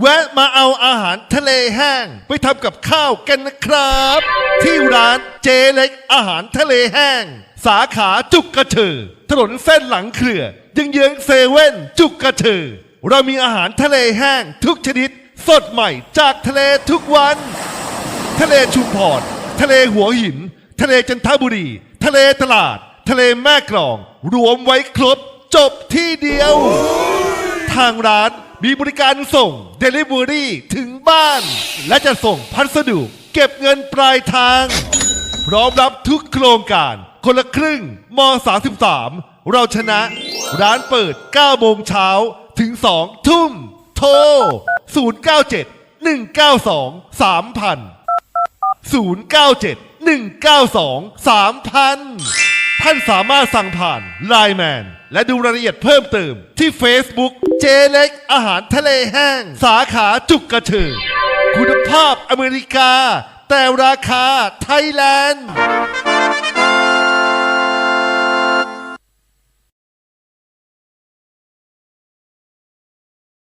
แวะมาเอาอาหารทะเลแห้ง ไปทำกับข้าวกันนะครับ ที่ร้านเจเล็กอาหารทะเลแห้ง สาขาจุกกระเชือถนนเส้นหลังเครือยังเยื้องเซเว่นจุกกระเชือเรามีอาหารทะเลแห้งทุกชนิด สดใหม่จากทะเลทุกวัน ทะเลชุมพรทะเลหัวหิน ทะเลจันทบุรี ทะเลตลาด ทะเลแม่กลอง รวมไว้ครบ จบที่เดียว ทางร้าน มีบริการส่ง Delivery ถึงบ้าน และจะส่งพัสดุเก็บเงินปลายทาง พร้อมรับทุกโครงการ คนละครึ่งม 33 เราชนะ ร้านเปิด 9 โมงเช้าถึง 2 ทุ่ม โทร 097 192 3000 097 192 3000 ท่านสามารถสั่งผ่าน Line Man และดูรายละเอียดเพิ่มเติมที่ Facebook เจเล็กอาหารทะเลแห้ง สาขาจุกกระเชือคุณภาพอเมริกา แต่ราคาไทยแลนด์